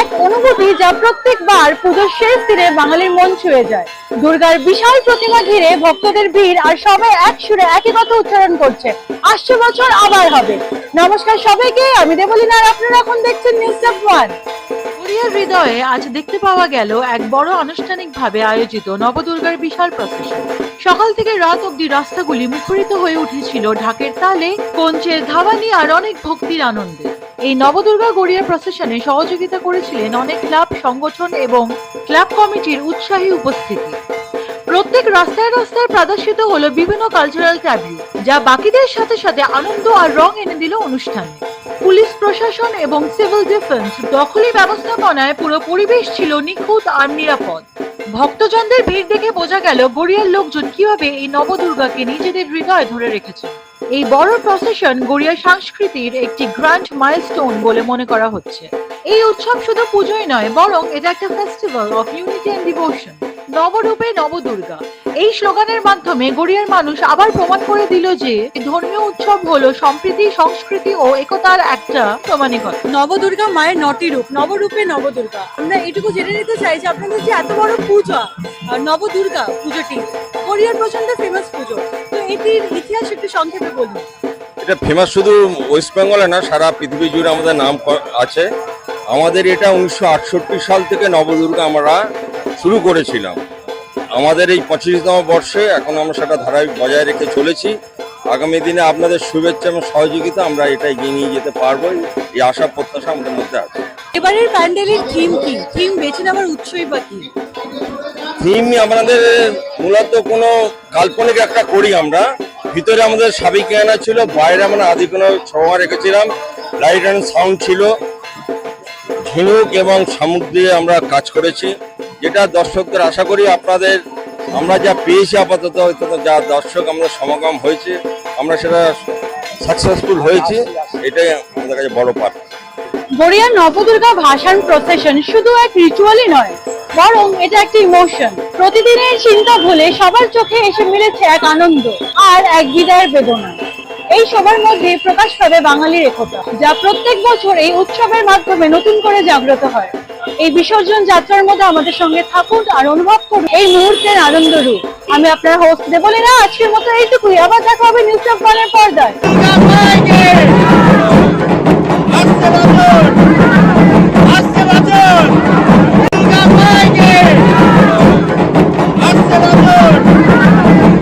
এক অনুভূতি যা প্রত্যেকবার পুজোর শেষ দিনে বাঙালির মন ছুঁয়ে যায়। দুর্গার বিশাল প্রতিমা ঘিরে ভক্তদের ভিড় আর সবাই এক সুরে একই কথা উচ্চারণ করছে। আসছে বছর, আবার হবে। নমস্কার সবাইকে, আমি দেবলীনা আর আপনারা এখন দেখছেন নিউজ ওয়ান কোরিয়ার হৃদয়ে আজ দেখতে পাওয়া গেল এক বড় আনুষ্ঠানিকভাবে আয়োজিত নবদুর্গার বিশাল প্রসেশন সকাল থেকে রাত অবধি রাস্তাগুলি মুখরিত হয়ে উঠেছিল ঢাকের তালে, কঞ্চের ধাবানি আর অনেক ভক্তির আনন্দে। এই নবদুর্গা গড়িয়া প্রসেশনে সহযোগিতা করেছিলেন অনেক ক্লাব, সংগঠন এবং ক্লাব কমিটির উৎসাহী উপস্থিতি। প্রত্যেক রাস্তায় রাস্তায় প্রদর্শিত হলো বিভিন্ন কালচারাল ট্যাবলু যা বাকিদের সাথে সাথে আনন্দ আর রং এনে দিল অনুষ্ঠানে। পুলিশ প্রশাসন এবং সিভিল ডিফেন্স দখলি ব্যবস্থাপনায় পুরো পরিবেশ ছিল নিখুঁত আর নিরাপদ। ভক্তজনদের ভিড় দেখে বোঝা গেল গড়িয়ার লোকজন কীভাবে এই নবদুর্গাকে নিজেদের হৃদয় ধরে রেখেছে। এই বড় প্রসেশন গড়িয়া সংস্কৃতির একটি গ্র্যান্ড মাইলস্টোন বলে মনে করা হচ্ছে। এই উৎসব শুধু পুজোই নয়, বরং এটা একটা festival of unity and devotion নবরূপে Navadurga. এই স্লোগানের মাধ্যমে গড়িয়ার মানুষ আবার প্রমাণ করে দিল যে ধর্মীয় উৎসব হলো সম্প্রীতি সংস্কৃতি ও একতার একটা প্রমাণিকতা নবদুর্গা মায়ের নটি রূপ নবরূপে নবদুর্গা। আমরা এটুকু জেনে নিতে চাই যে আপনাদের যে এত বড় পূজা আর নবদুর্গা পুজোটি গড়িয়ার প্রচণ্ড ফেমাস পুজো। তো এটির ইতিহাস একটু সংক্ষেপে বলুন। এটা ফেমাস শুধু ওয়েস্ট বেঙ্গলে না সারা পৃথিবী জুড়ে আমাদের নাম আছে। আমাদের এটা উনিশশো আটষট্টি সাল থেকে নবদুর্গা আমরা শুরু করেছিলাম। আমাদের এই পঁচিশতম বর্ষে এখন আমরা সেটা ধারাবাহিক বজায় রেখে চলেছি। আগামী দিনে আপনাদের শুভেচ্ছা এবং সহযোগিতা আমরা এটা এগিয়ে নিয়ে যেতে পারব। এই আশা প্রত্যাশা আমাদের মধ্যে আছে। এবারের প্যান্ডেলের থিম কি? থিম বেছে নেওয়ার উৎসই বা কি? থিম আমাদের মূলত কোনো কাল্পনিক একটা করি আমরা। ভিতরে আমাদের সাবিক আয়না ছিল বাইরে আমরা আদি কোনো ছোঁয়া রেখেছিলাম। লাইট অ্যান্ড সাউন্ড ছিল। ঝিনুক এবং দিয়ে আমরা কাজ করেছি। যেটা দর্শকদের আশা করি আপনাদের, আমরা যা পেয়েছি আপাতত যা দর্শক আমাদের সমাগম হয়েছে, আমরা সেটা সাকসেসফুল হয়েছি, এটাই আমাদের কাছে বড় পাঠ। গড়িয়ার নবদুর্গা ভাসান প্রসেশন শুধু এক রিচুয়ালই নয়, বরং এটা একটা ইমোশন প্রতিদিনের চিন্তা ভুলে সবার চোখে এসে মিলেছে এক আনন্দ আর এক বিদায়ের বেদনা। এই সবার মধ্যে প্রকাশ পাবে বাঙালির একতা, যা প্রত্যেক বছর এই উৎসবের মাধ্যমে নতুন করে জাগ্রত হয়। এই বিসর্জন যাত্রার মধ্যে আমাদের সঙ্গে থাকুন আর অনুভব করুন এই মুহূর্তের আনন্দ রূপ। আমি আপনার হোস্ট দেবলে না আজকের মতো এইটুকুই। আবার দেখা হবে নিউজ পর্দায়।